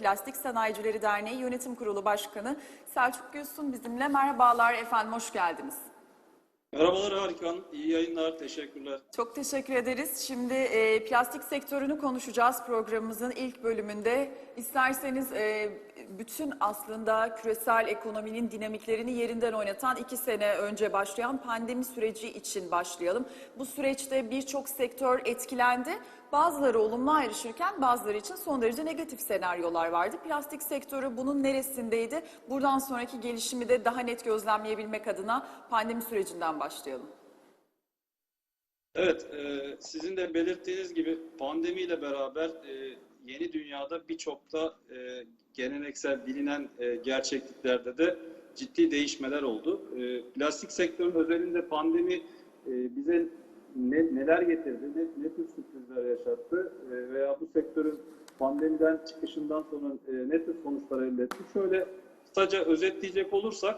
Plastik Sanayicileri Derneği Yönetim Kurulu Başkanı Selçuk Gülsun bizimle. Merhabalar efendim, hoş geldiniz. Merhabalar Harika İyi yayınlar. Teşekkürler. Çok teşekkür ederiz. Şimdi e, plastik sektörünü konuşacağız programımızın ilk bölümünde. İsterseniz e, bütün aslında küresel ekonominin dinamiklerini yerinden oynatan iki sene önce başlayan pandemi süreci için başlayalım. Bu süreçte birçok sektör etkilendi. Bazıları olumlu ayrışırken bazıları için son derece negatif senaryolar vardı. Plastik sektörü bunun neresindeydi? Buradan sonraki gelişimi de daha net gözlemleyebilmek adına pandemi sürecinden başlayalım. Evet, e, sizin de belirttiğiniz gibi pandemiyle beraber e, yeni dünyada birçok da e, geleneksel bilinen e, gerçekliklerde de ciddi değişmeler oldu. E, plastik sektörün özelinde pandemi e, bize ne, neler getirdi, ne, ne tür sürprizler yaşattı e, veya bu sektörün pandemiden çıkışından sonra e, ne tür sonuçlar elde etti? Şöyle kısaca özetleyecek olursak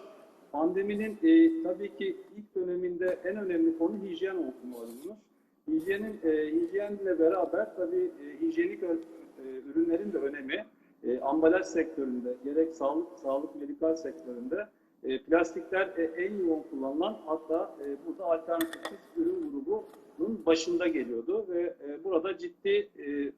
Pandeminin e, tabii ki ilk döneminde en önemli konu hijyen oldu malumunuz. Hijyenin, e, hijyenle beraber tabii e, hijyenik e, ürünlerin de önemi e, ambalaj sektöründe, gerek sağlık, sağlık medikal sektöründe e, plastikler e, en yoğun kullanılan hatta e, burada alternatifsiz ürün grubunun başında geliyordu ve e, burada ciddi e,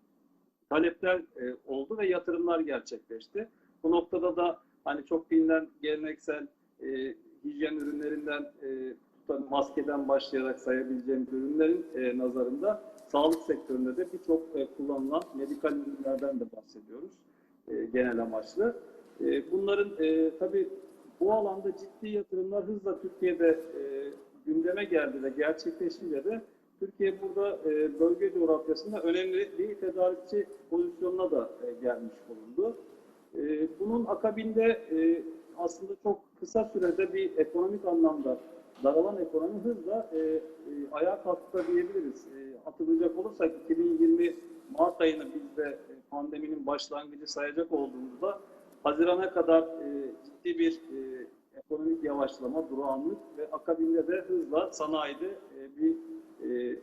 talepler e, oldu ve yatırımlar gerçekleşti. Bu noktada da hani çok bilinen geleneksel e, hijyen ürünlerinden e, maskeden başlayarak sayabileceğimiz ürünlerin e, nazarında sağlık sektöründe de birçok e, kullanılan medikal ürünlerden de bahsediyoruz e, genel amaçlı. E, bunların tabii bu alanda ciddi yatırımlar hızla Türkiye'de gündeme geldi ve gerçekleşince de Türkiye burada e, bölge coğrafyasında önemli bir tedarikçi pozisyonuna da e, gelmiş bulundu. E, bunun akabinde e, aslında çok kısa sürede bir ekonomik anlamda daralan ekonomi hızla e, e, ayağa kalktı diyebiliriz. E, hatırlayacak olursak 2020 Mart ayını biz de e, pandeminin başlangıcı sayacak olduğumuzda Haziran'a kadar e, ciddi bir e, ekonomik yavaşlama, durağanlık ve akabinde de hızla sanayide e, bir e,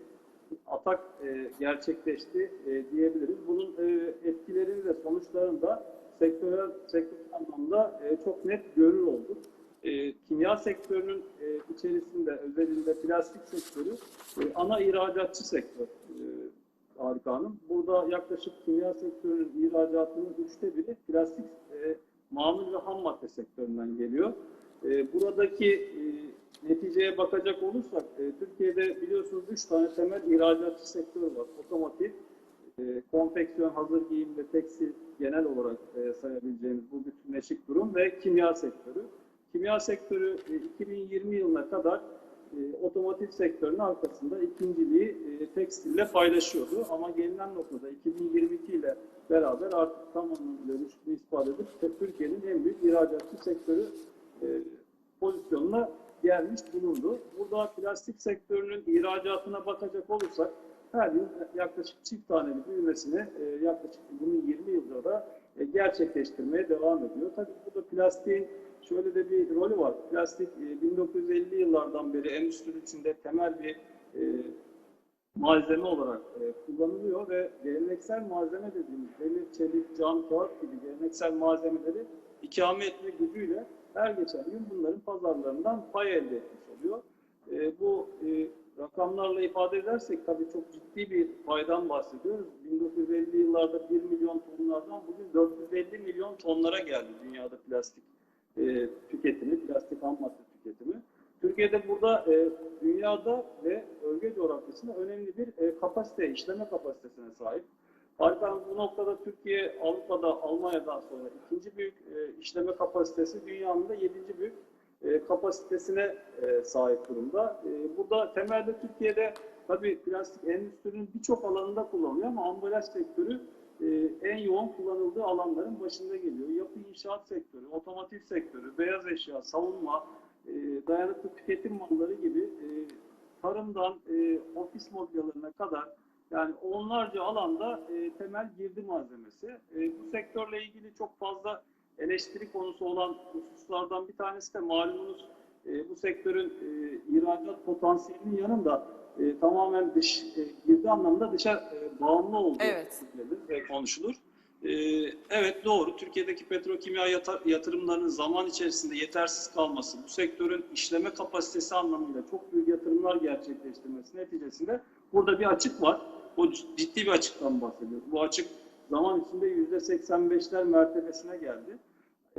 atak e, gerçekleşti e, diyebiliriz. Bunun e, etkilerini ve sonuçlarını da sektörel, sektör anlamda e, çok net görür olduk. E, kimya sektörünün e, içerisinde özelinde plastik sektörü e, ana ihracatçı sektör e, Harika Hanım. Burada yaklaşık kimya sektörünün ihracatının üçte biri plastik e, mamul ve ham madde sektöründen geliyor. E, buradaki e, neticeye bakacak olursak e, Türkiye'de biliyorsunuz üç tane temel ihracatçı sektör var. Otomotiv, e, konfeksiyon, hazır giyim ve tekstil genel olarak e, sayabileceğimiz bu bütünleşik durum ve kimya sektörü. Kimya sektörü e, 2020 yılına kadar e, otomotiv sektörünün arkasında ikinciliği e, tekstille paylaşıyordu. Ama gelinen noktada 2022 ile beraber artık tam anlamıyla rüştünü ispat edip Türkiye'nin en büyük ihracatçı sektörü e, pozisyonuna gelmiş bulundu. Burada plastik sektörünün ihracatına bakacak olursak her yıl yaklaşık çift taneli büyümesini e, yaklaşık bunu 20 yılda da e, gerçekleştirmeye devam ediyor. Tabii burada plastiğin şöyle de bir rolü var. Plastik e, 1950 yıllardan beri endüstri içinde temel bir e, malzeme olarak e, kullanılıyor ve geleneksel malzeme dediğimiz demir, çelik, cam, kağıt gibi geleneksel malzemeleri ikame etme gücüyle her geçen gün bunların pazarlarından pay elde etmiş oluyor. E, bu e, rakamlarla ifade edersek tabii çok ciddi bir paydan bahsediyoruz. 1950 yıllarda 1 milyon tonlardan bugün 450 milyon tonlara geldi dünyada plastik e, tüketimi, plastik ham madde tüketimi. Türkiye'de burada e, dünyada ve bölge coğrafyasında önemli bir e, kapasite, işleme kapasitesine sahip. Harika bu noktada Türkiye Avrupa'da Almanya'dan sonra ikinci büyük e, işleme kapasitesi dünyanın da yedinci büyük e, kapasitesine e, sahip durumda. E, burada temelde Türkiye'de tabii plastik endüstrinin birçok alanında kullanılıyor ama ambalaj sektörü en yoğun kullanıldığı alanların başında geliyor. Yapı inşaat sektörü, otomotiv sektörü, beyaz eşya, savunma, e, dayanıklı tüketim malları gibi e, tarımdan e, ofis mobilyalarına kadar yani onlarca alanda temel girdi malzemesi. Bu sektörle ilgili çok fazla eleştiri konusu olan hususlardan bir tanesi de malumunuz bu sektörün ihracat potansiyelinin yanında e, tamamen dış e, girdi anlamda dışa e, bağımlı olduğu Evet. ve konuşulur. Ee, evet doğru. Türkiye'deki petrokimya yata- yatırımlarının zaman içerisinde yetersiz kalması, bu sektörün işleme kapasitesi anlamıyla çok büyük yatırımlar gerçekleştirmesi neticesinde burada bir açık var. O ciddi bir açıktan bahsediyoruz. Bu açık zaman içinde %85'ler mertebesine geldi.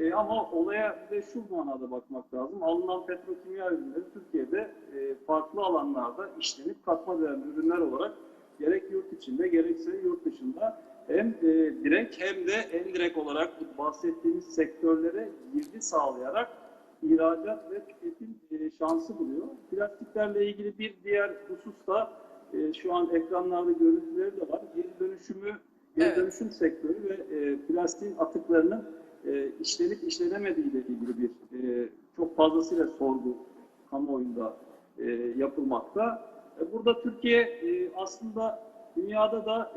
Ee, ama olaya bir de şu manada bakmak lazım. Alınan petrokimya ürünleri Türkiye'de e, farklı alanlarda işlenip katma değerli ürünler olarak gerek yurt içinde gerekse yurt dışında hem e, direkt hem de endirekt olarak bu bahsettiğimiz sektörlere girdi sağlayarak ihracat ve tüketim e, şansı buluyor. Plastiklerle ilgili bir diğer husus da e, şu an ekranlarda görüntüleri de var. Geri dönüşümü, geri Evet. dönüşüm sektörü ve e, plastiğin atıklarının e, işlenip işlenemediği ilgili bir e, çok fazlasıyla sorgu kamuoyunda e, yapılmakta. E, burada Türkiye aslında dünyada da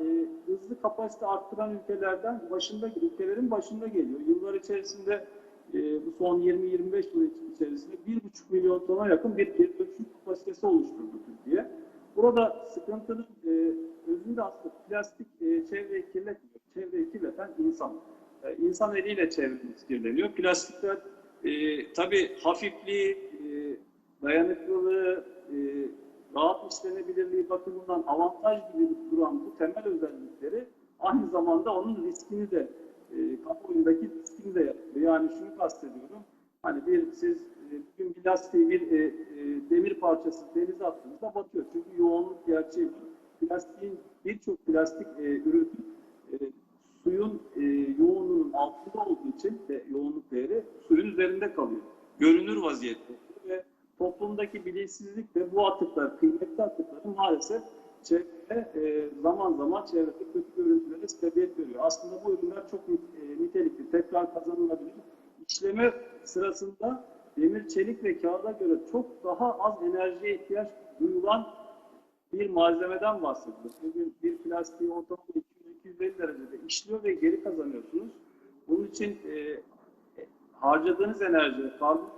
hızlı kapasite arttıran ülkelerden başında ülkelerin başında geliyor. Yıllar içerisinde bu son 20-25 yıl içerisinde 1,5 milyon tona yakın bir geri kapasitesi oluşturdu Türkiye. Burada sıkıntının özünde aslında plastik e, çevreyi kirletmiyor. Çevreyi kirleten insan. E, insan eliyle çevremiz kirleniyor. Plastikler e, tabii hafifliği, e, dayanıklılığı, e, rahat işlenebilirliği bakımından avantaj gibi duran bu temel özellikleri aynı zamanda onun riskini de e, kamuoyundaki riskini de yapıyor. Yani şunu kastediyorum. Hani bir siz e, bugün bir lastiği bir e, e, demir parçası denize attığınızda batıyor. Çünkü yoğunluk gerçeği var. Plastiğin birçok plastik e, ürün e, suyun e, yoğunluğunun altında olduğu için ve yoğunluk değeri suyun üzerinde kalıyor. Görünür vaziyette ve toplumdaki bilinçsizlik de bu atıklar, kıymetli atıkları maalesef çevrede e, zaman zaman çevrede kötü görüntülere sebebiyet veriyor. Aslında bu ürünler çok e, nitelikli, tekrar kazanılabilir. İşleme sırasında demir, çelik ve kağıda göre çok daha az enerjiye ihtiyaç duyulan bir malzemeden bahsediyoruz. Bugün bir plastiği ortalama 200-250 derecede işliyor ve geri kazanıyorsunuz. Bunun için e, e, harcadığınız enerji, karbon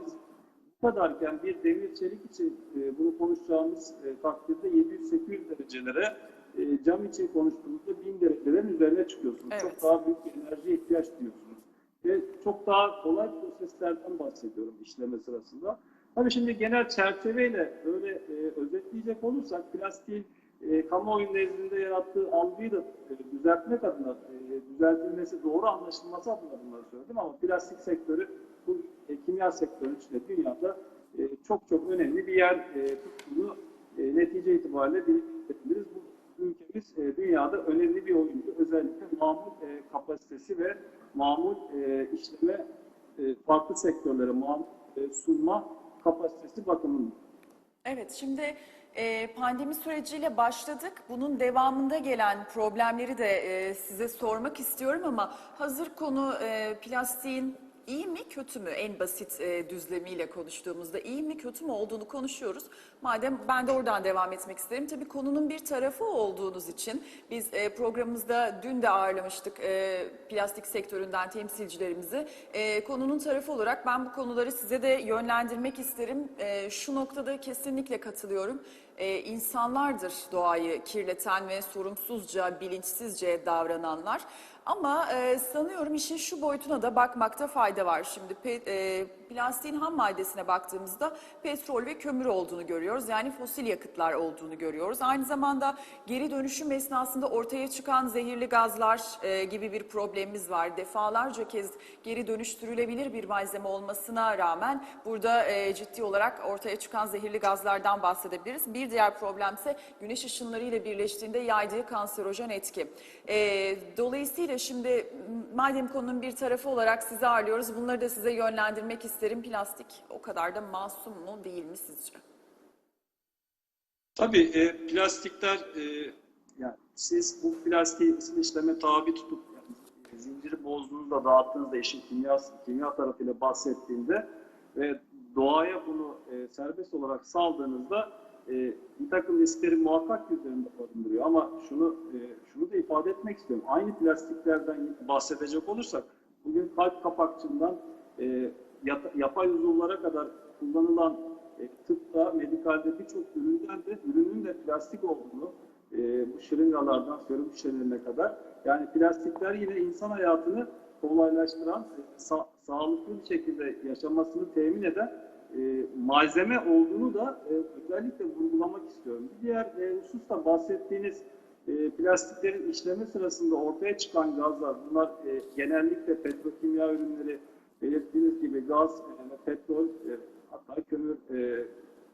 bu kadarken bir demir çelik için e, bunu konuşacağımız e, takdirde 700-800 derecelere, e, cam için konuştuğumuzda 1000 derecelerin üzerine çıkıyorsunuz. Evet. Çok daha büyük bir enerjiye ihtiyaç duyuyorsunuz. Ve çok daha kolay proseslerden bahsediyorum işleme sırasında. Tabii şimdi genel çerçeveyle böyle e, özetleyecek olursak plastiğin e, kamuoyu nezdinde yarattığı algıyı da e, düzeltmek adına, e, düzeltilmesi, doğru anlaşılması adına bunları söyledim ama plastik sektörü bu e, kimya sektörü içinde dünyada e, çok çok önemli bir yer e, tuttuğunu e, netice itibariyle belirtebiliriz. Bu ülkemiz e, dünyada önemli bir oyuncu. Özellikle mamul e, kapasitesi ve mamul e, işleme e, farklı sektörlere mamul e, sunma kapasitesi bakımından. Evet, şimdi e, pandemi süreciyle başladık. Bunun devamında gelen problemleri de e, size sormak istiyorum ama hazır konu e, plastiğin iyi mi kötü mü en basit e, düzlemiyle konuştuğumuzda iyi mi kötü mü olduğunu konuşuyoruz. Madem ben de oradan devam etmek isterim. Tabii konunun bir tarafı olduğunuz için biz e, programımızda dün de ağırlamıştık e, plastik sektöründen temsilcilerimizi. E, konunun tarafı olarak ben bu konuları size de yönlendirmek isterim. E, şu noktada kesinlikle katılıyorum. E, insanlardır doğayı kirleten ve sorumsuzca, bilinçsizce davrananlar. Ama e, sanıyorum işin şu boyutuna da bakmakta fayda var. Şimdi pe- e, plastiğin ham maddesine baktığımızda petrol ve kömür olduğunu görüyoruz. Yani fosil yakıtlar olduğunu görüyoruz. Aynı zamanda geri dönüşüm esnasında ortaya çıkan zehirli gazlar e, gibi bir problemimiz var. Defalarca kez geri dönüştürülebilir bir malzeme olmasına rağmen burada e, ciddi olarak ortaya çıkan zehirli gazlardan bahsedebiliriz. Bir diğer problemse güneş ışınlarıyla birleştiğinde yaydığı kanserojen etki. E, dolayısıyla şimdi madem konunun bir tarafı olarak sizi ağırlıyoruz bunları da size yönlendirmek isterim. Plastik o kadar da masum mu değil mi sizce? Tabii e, plastikler e, yani siz bu plastiği işleme tabi tutup yani, zinciri bozduğunuzda dağıttığınızda işin kimya, kimya tarafıyla bahsettiğinde ve doğaya bunu e, serbest olarak saldığınızda e, bir takım riskleri muhakkak üzerinde barındırıyor. Ama şunu e, şunu da ifade etmek istiyorum. Aynı plastiklerden bahsedecek olursak bugün kalp kapakçığından e, yapay uzuvlara kadar kullanılan e, tıpta, medikalde birçok üründen de ürünün de plastik olduğunu e, bu şırıngalardan serum şişelerine kadar. Yani plastikler yine insan hayatını kolaylaştıran, e, sa- sağlıklı bir şekilde yaşamasını temin eden e, malzeme olduğunu da e, özellikle vurgulamak istiyorum. Bir diğer e, husus da bahsettiğiniz e, plastiklerin işleme sırasında ortaya çıkan gazlar, bunlar e, genellikle petrokimya ürünleri, belirttiğiniz gibi gaz, e, petrol, e, hatta kömür e,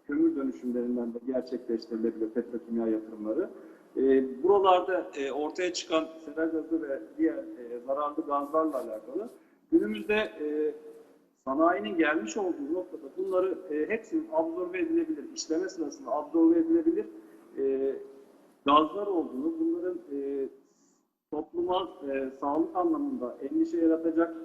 kömür dönüşümlerinden de gerçekleştirilebilir petrokimya yatırımları. E, buralarda e, ortaya çıkan sera gazı ve diğer e, zararlı gazlarla alakalı günümüzde e, sanayinin gelmiş olduğu noktada bunları e, hepsinin absorbe edilebilir, işleme sırasında absorbe edilebilir e, gazlar olduğunu, bunların e, topluma e, sağlık anlamında endişe yaratacak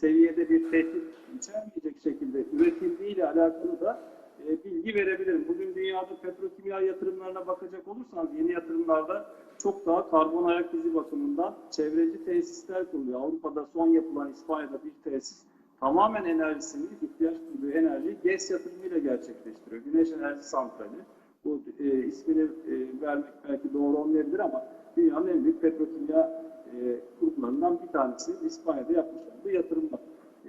seviyede bir tehdit içermeyecek şekilde üretildiği ile alakalı da e, bilgi verebilirim. Bugün dünyada petrokimya yatırımlarına bakacak olursanız yeni yatırımlarda çok daha karbon ayak izi bakımından çevreci tesisler kuruluyor. Avrupa'da son yapılan İspanya'da bir tesis tamamen enerjisini, ihtiyaç duyduğu enerjiyi GES yatırımıyla gerçekleştiriyor. Güneş enerji santrali. Bu e, ismini e, vermek belki doğru olmayabilir ama dünyanın en büyük petrokimya e, kurumlarından bir tanesi İspanya'da yapmış olduğu yatırımlar.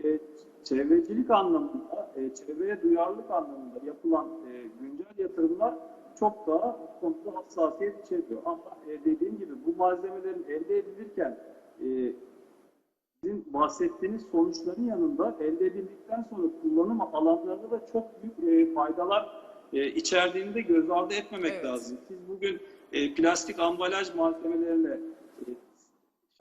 E, çevrecilik anlamında, e, çevreye duyarlılık anlamında yapılan e, güncel yatırımlar çok daha bu konuda hassasiyet içeriyor. Ama e, dediğim gibi bu malzemelerin elde edilirken e, sizin bahsettiğiniz sonuçların yanında elde edildikten sonra kullanım alanlarında da çok büyük e, faydalar e, içerdiğini de göz ardı etmemek Evet. lazım. Siz bugün e, plastik ambalaj malzemelerine e,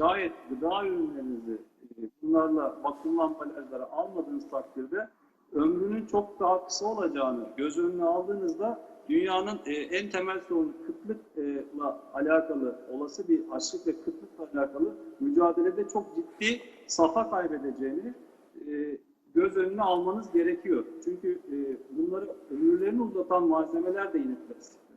şayet gıda ürünlerinizi e, bunlarla vakumlu ambalajlara almadığınız takdirde ömrünün çok daha kısa olacağını göz önüne aldığınızda dünyanın e, en temel sorunu kıtlıkla alakalı olası bir açlık ve kıtlıkla alakalı mücadelede çok ciddi safa kaybedeceğini e, göz önüne almanız gerekiyor. Çünkü bunları ömürlerini uzatan malzemeler de yine plastikler.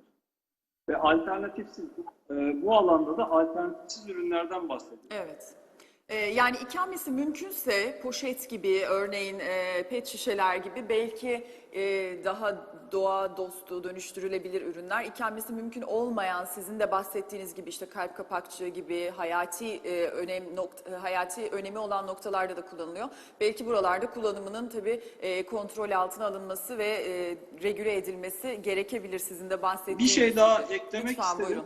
Ve alternatifsiz e, bu alanda da alternatifsiz ürünlerden bahsediyoruz. Evet. Ee, yani ikamesi mümkünse poşet gibi örneğin e, pet şişeler gibi belki e, daha doğa dostu dönüştürülebilir ürünler ikamesi mümkün olmayan sizin de bahsettiğiniz gibi işte kalp kapakçığı gibi hayati e, önem nokta, hayati önemi olan noktalarda da kullanılıyor. Belki buralarda kullanımının tabii e, kontrol altına alınması ve e, regüle edilmesi gerekebilir sizin de bahsettiğiniz Bir şey daha gibi. eklemek Lütfen isterim. buyurun.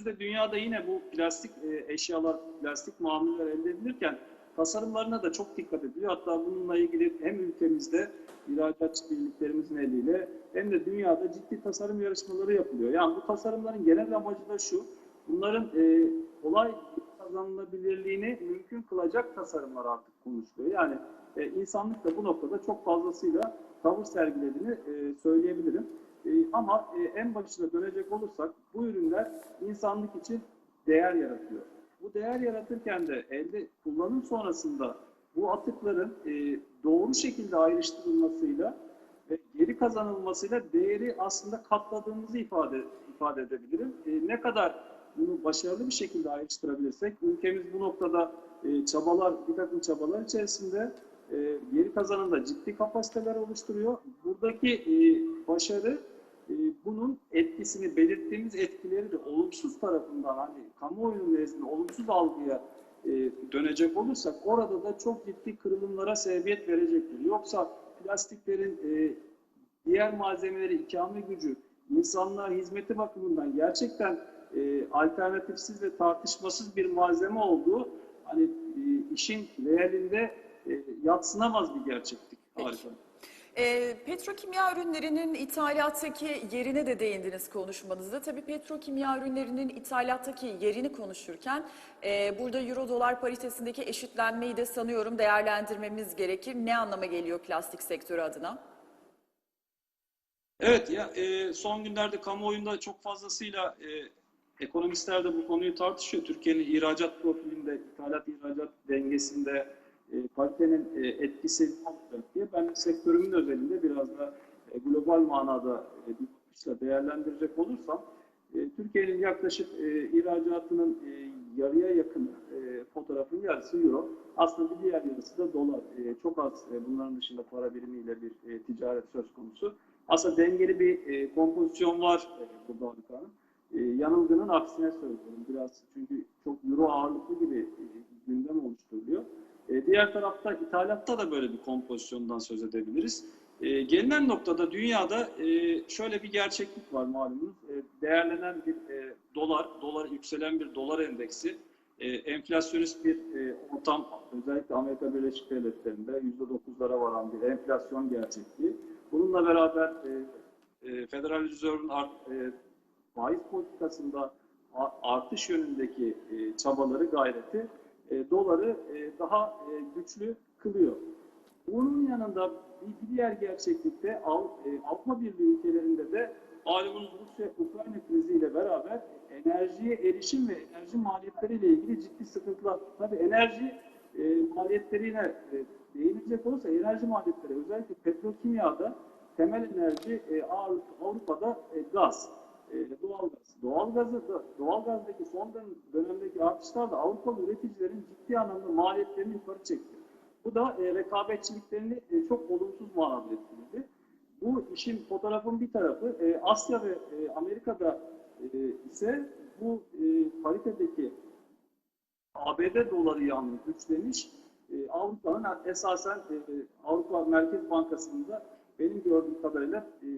Günümüzde dünyada yine bu plastik e, eşyalar, plastik mamuller elde edilirken tasarımlarına da çok dikkat ediliyor. Hatta bununla ilgili hem ülkemizde ihracatçı birliklerimizin eliyle hem de dünyada ciddi tasarım yarışmaları yapılıyor. Yani bu tasarımların genel amacı da şu, bunların e, kolay kazanılabilirliğini mümkün kılacak tasarımlar artık konuşuluyor. Yani e, insanlık da bu noktada çok fazlasıyla tavır sergilediğini e, söyleyebilirim. E, ama e, en başına dönecek olursak bu ürünler insanlık için değer yaratıyor. Bu değer yaratırken de elde kullanım sonrasında bu atıkların e, doğru şekilde ayrıştırılmasıyla ve geri kazanılmasıyla değeri aslında katladığımızı ifade ifade edebilirim. E, ne kadar bunu başarılı bir şekilde ayrıştırabilirsek, ülkemiz bu noktada çabalar, bir takım çabalar içerisinde e, geri kazanımda ciddi kapasiteler oluşturuyor. Buradaki e, başarı e, bunun etkisini, belirttiğimiz etkileri de olumsuz tarafından hani kamuoyunun nezdinde olumsuz algıya e, dönecek olursak orada da çok ciddi kırılımlara sebebiyet verecektir. Yoksa plastiklerin diğer malzemeleri ikame gücü, insanlığa hizmeti bakımından gerçekten e, alternatifsiz ve tartışmasız bir malzeme olduğu hani e, işin realinde e, yatsınamaz bir gerçeklik. Harika. E, petrokimya ürünlerinin ithalattaki yerine de değindiniz konuşmanızda. Tabii petrokimya ürünlerinin ithalattaki yerini konuşurken e, burada euro dolar paritesindeki eşitlenmeyi de sanıyorum değerlendirmemiz gerekir. Ne anlama geliyor plastik sektörü adına? Evet ya e, son günlerde kamuoyunda çok fazlasıyla e, ekonomistler de bu konuyu tartışıyor. Türkiye'nin ihracat profilinde, ithalat ihracat dengesinde e, paritenin e, etkisi diye ben sektörümün özelinde biraz da e, global manada e, bir bakışla değerlendirecek olursam e, Türkiye'nin yaklaşık e, ihracatının e, yarıya yakın fotoğrafın yarısı euro. Aslında bir diğer yarısı da dolar. Çok az bunların dışında para birimiyle bir ticaret söz konusu. Aslında dengeli bir kompozisyon var e, burada Avrupa'nın. Yanılgının aksine söylüyorum biraz çünkü çok euro ağırlıklı gibi gündem oluşturuluyor. E, diğer tarafta ithalatta da böyle bir kompozisyondan söz edebiliriz. E, gelinen noktada dünyada e, şöyle bir gerçeklik var malumunuz. E, değerlenen bir e, dolar, dolar yükselen bir dolar endeksi, e, enflasyonist bir e, ortam özellikle Amerika Birleşik Devletleri'nde %9'lara varan bir enflasyon gerçekliği. Bununla beraber e, e, Federal Reserve'ın e, faiz politikasında artış yönündeki e, çabaları, gayreti e, doları e, daha e, güçlü kılıyor. Bunun yanında bir diğer gerçeklikte Av- Avrupa Birliği ülkelerinde de malumunuz Rusya-Ukrayna kriziyle beraber enerjiye erişim ve enerji maliyetleriyle ilgili ciddi sıkıntılar. Tabii enerji e, maliyetlerine e, değinilecek olursa enerji maliyetleri özellikle petrokimyada temel enerji Avrupa'da gaz, e, doğalgaz. Doğalgazı da, doğalgazdaki son dön- dönemdeki artışlar da Avrupalı üreticilerin ciddi anlamda maliyetlerini yukarı çekti. Bu da e, rekabetçiliklerini e, çok olumsuz manada etkiledi. Bu işin fotoğrafın bir tarafı e, Asya ve e, Amerika'da e, ise bu e, paritedeki ABD doları yalnız güçlemiş. E, Avrupa'nın esasen e, Avrupa Merkez Bankası'nın da benim gördüğüm kadarıyla e,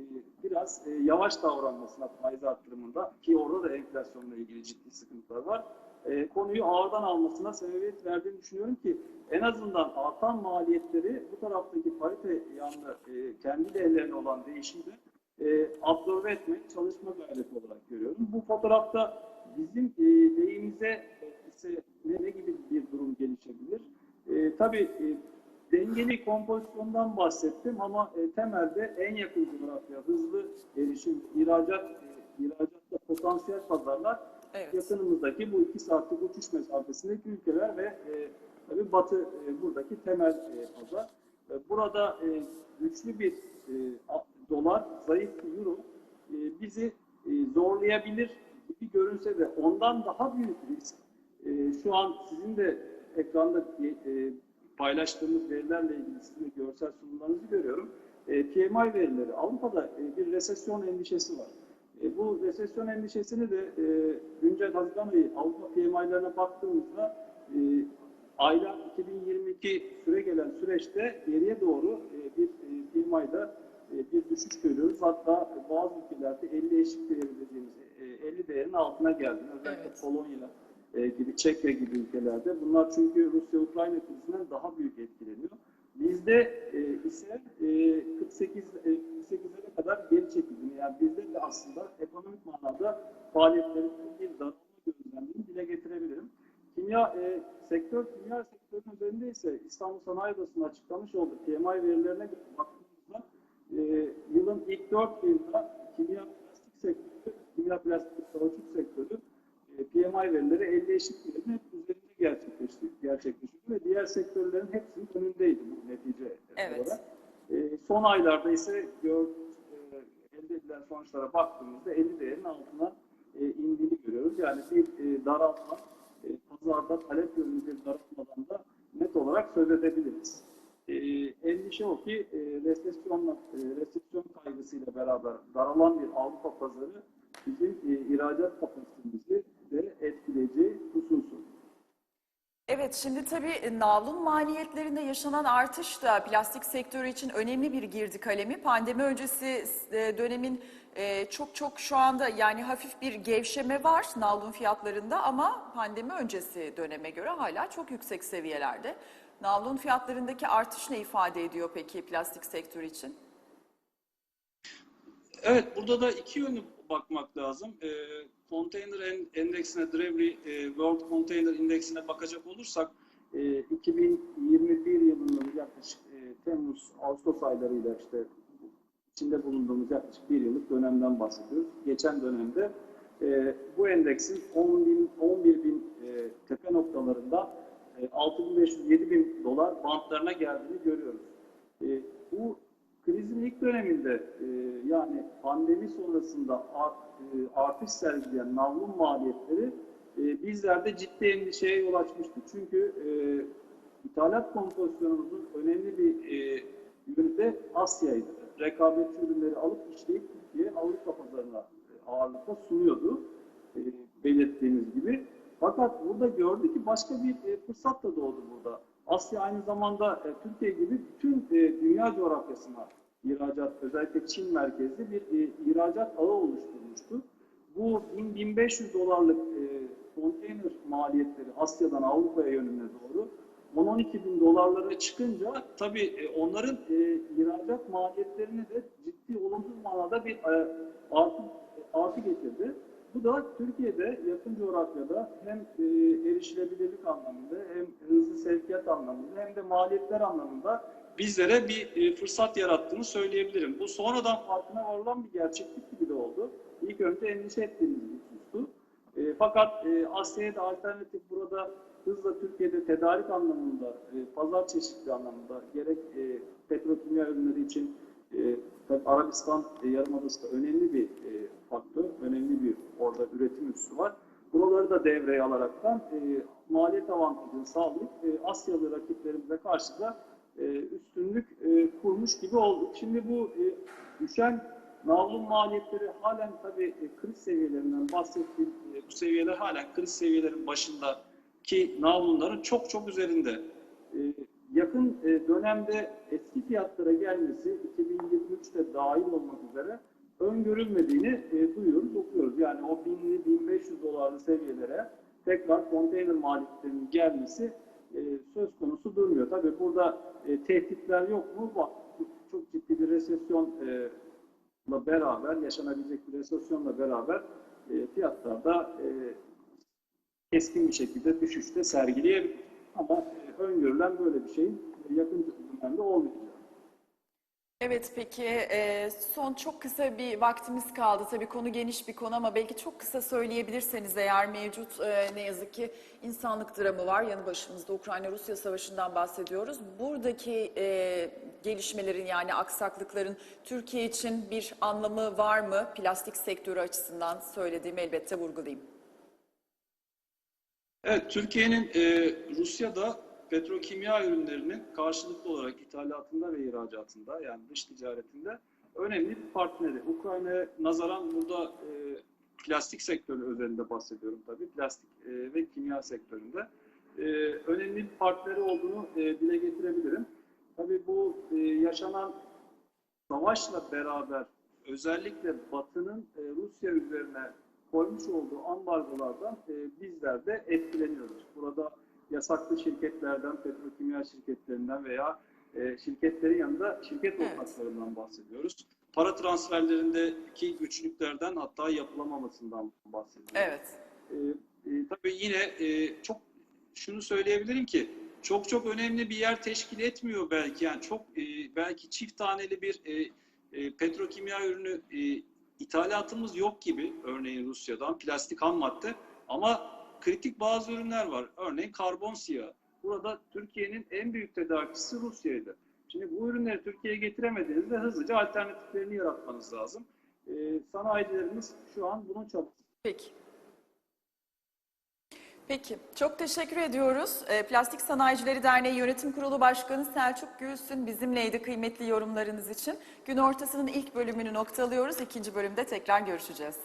biraz e, yavaş davranmasına faiz arttırımında ki orada da enflasyonla ilgili ciddi sıkıntılar var. E, konuyu ağırdan almasına sebebiyet verdiğini düşünüyorum ki en azından artan maliyetleri bu taraftaki parite yanında e, kendi de olan değişimde e, absorbe etmek, çalışma gayreti olarak görüyorum. Bu fotoğrafta bizim e, lehimize e, ise ne, ne gibi bir durum gelişebilir? E, tabii e, dengeli kompozisyondan bahsettim ama e, temelde en yakın coğrafya, hızlı erişim, ihracat, e, ihracatta potansiyel pazarlar Evet. yakınımızdaki bu iki saatlik uçuş mesafesindeki ülkeler ve e, tabii Batı e, buradaki temel e, pazar. E, burada e, güçlü bir e, dolar, zayıf bir euro e, bizi e, zorlayabilir gibi görünse de ondan daha büyük risk e, şu an sizin de ekranda e, paylaştığımız verilerle ilgili sizin görsel sunumlarınızı görüyorum. E, PMI verileri Avrupa'da e, bir resesyon endişesi var. E, bu resesyon endişesini de e, güncel Haziran ayı Avrupa PMI'lerine baktığımızda e, aylar 2022 süre gelen süreçte geriye doğru e, bir e, PMI'da e, bir düşüş görüyoruz. Hatta bazı ülkelerde 50 eşik değeri dediğimiz e, 50 değerin altına geldi. Özellikle Evet. Polonya e, gibi, Çekya gibi ülkelerde. Bunlar çünkü Rusya-Ukrayna krizinden daha büyük etkileniyor. Bizde e, ise e, 48 e, 48'lere kadar geri çekildiğini, yani bizde de aslında ekonomik manada faaliyetlerin bir daralma gözlemlerini dile getirebilirim. Kimya e, sektör, kimya sektörünün üzerinde ise İstanbul Sanayi Odası'nın açıklamış olduğu PMI verilerine baktığımızda e, yılın ilk 4 yılında kimya plastik sektörü, kimya plastik kauçuk sektörü PMI verileri 50 eşitliğinin hep üzerinde gerçekleşti, gerçekleşti ve diğer sektörlerin hepsinin önündeydi bu netice Evet. olarak. E, son aylarda ise gör, e, elde edilen sonuçlara baktığımızda 50 değerin altına e, indiğini görüyoruz. Yani bir e, daralma, e, pazarda talep yönlü bir daralmadan da net olarak söz edebiliriz. E, endişe o ki e, resesyonla, e, resesyon kaygısıyla beraber daralan bir Avrupa pazarı bizim e, ihracat kapasitemizi Evet şimdi tabii e, navlun maliyetlerinde yaşanan artış da plastik sektörü için önemli bir girdi kalemi. Pandemi öncesi e, dönemin e, çok çok şu anda yani hafif bir gevşeme var navlun fiyatlarında ama pandemi öncesi döneme göre hala çok yüksek seviyelerde. Navlun fiyatlarındaki artış ne ifade ediyor peki plastik sektörü için? Evet, burada da iki yönlü bakmak lazım. E, Container en- endeksine, Drewry e, World Container Indeksine bakacak olursak, e, 2021 yılının yaklaşık e, Temmuz, Ağustos aylarıyla işte içinde bulunduğumuz yaklaşık bir yıllık dönemden bahsediyoruz. Geçen dönemde e, bu endeksin 10 bin, 11 bin e, tepe noktalarında e, 6500-7000 bin dolar bantlarına geldiğini görüyoruz. E, bu krizin ilk döneminde e, yani pandemi sonrasında e, artış sergileyen navlun maliyetleri e, bizlerde ciddi endişeye yol açmıştı. Çünkü ithalat kompozisyonumuzun önemli bir e, yönü de Asya'ydı. Rekabetçi ürünleri alıp işleyip Türkiye Avrupa pazarına ağırlıkla sunuyordu. Belirttiğimiz gibi. Fakat burada gördük ki başka bir fırsat da doğdu burada. Asya aynı zamanda e, Türkiye gibi bütün e, dünya coğrafyasına ihracat, özellikle Çin merkezli bir e, ihracat ağı oluşturmuştu. Bu 1000-1500 dolarlık e, konteyner maliyetleri Asya'dan Avrupa'ya yönüne doğru 10-12 bin dolarlara çıkınca tabii e, onların e, ihracat maliyetlerini de ciddi olumsuz manada bir e, artı, artı getirdi. Bu da Türkiye'de yakın coğrafyada hem e, erişilebilirlik anlamında hem hızlı sevkiyat anlamında hem de maliyetler anlamında bizlere bir e, fırsat yarattığını söyleyebilirim. Bu sonradan farkına varılan bir gerçeklik gibi de oldu. İlk önce endişe ettiğimiz bir husustu. E, fakat e, Asya'ya da alternatif burada hızla Türkiye'de tedarik anlamında, e, pazar çeşitli anlamında gerek e, petrokimya ürünleri için e, Arabistan e, Yarımadası da önemli bir e, önemli bir orada üretim üssü var. Buraları da devreye alaraktan e, maliyet avantajını sağlayıp e, Asyalı rakiplerimize karşı da e, üstünlük e, kurmuş gibi olduk. Şimdi bu e, düşen navlun maliyetleri halen tabii e, kriz seviyelerinden bahsettiğim e, bu seviyeler halen kriz seviyelerin başındaki navlunların çok çok üzerinde. E, yakın e, dönemde eski fiyatlara gelmesi 2023'te dahil olmak üzere öngörülmediğini e, duyuyoruz, okuyoruz. Yani o 1000'li 1500 dolarlı seviyelere tekrar konteyner maliyetlerinin gelmesi e, söz konusu durmuyor. Tabii burada e, tehditler yok mu? Bak, çok ciddi bir resesyonla beraber, yaşanabilecek bir resesyonla beraber e, fiyatlarda e, keskin bir şekilde düşüşte sergileyebilir. Ama e, öngörülen böyle bir şeyin yakın dönemde olmayacak. Evet peki e, son çok kısa bir vaktimiz kaldı. Tabii konu geniş bir konu ama belki çok kısa söyleyebilirseniz eğer mevcut e, ne yazık ki insanlık dramı var. Yanı başımızda Ukrayna-Rusya savaşından bahsediyoruz. Buradaki e, gelişmelerin yani aksaklıkların Türkiye için bir anlamı var mı? Plastik sektörü açısından söylediğimi elbette vurgulayayım. Evet, Türkiye'nin Rusya'da petrokimya ürünlerinin karşılıklı olarak ithalatında ve ihracatında yani dış ticaretinde önemli bir partneri. Ukrayna'ya nazaran burada e, plastik sektörü özelinde bahsediyorum tabii. Plastik e, ve kimya sektöründe e, önemli bir partneri olduğunu e, dile getirebilirim. Tabii bu e, yaşanan savaşla beraber özellikle Batı'nın e, Rusya üzerine koymuş olduğu ambargolardan e, bizler de etkileniyoruz. Burada yasaklı şirketlerden, petrokimya şirketlerinden veya e, şirketlerin yanında şirket Evet. ortaklarından bahsediyoruz. Para transferlerindeki güçlüklerden hatta yapılamamasından bahsediyoruz. Evet. E, e, tabii yine e, çok şunu söyleyebilirim ki çok çok önemli bir yer teşkil etmiyor belki yani çok e, belki çift taneli bir e, e, petrokimya ürünü e, ithalatımız yok gibi örneğin Rusya'dan plastik ham madde ama kritik bazı ürünler var. Örneğin karbon siyahı. Burada Türkiye'nin en büyük tedarikçisi Rusya'ydı. Şimdi bu ürünleri Türkiye'ye getiremediğinizde hızlıca alternatiflerini yaratmanız lazım. E, sanayicilerimiz şu an bunun çabası. Peki. Peki, çok teşekkür ediyoruz. E, Plastik Sanayicileri Derneği Yönetim Kurulu Başkanı Selçuk Gülsün bizimleydi kıymetli yorumlarınız için. Gün ortasının ilk bölümünü noktalıyoruz. İkinci bölümde tekrar görüşeceğiz.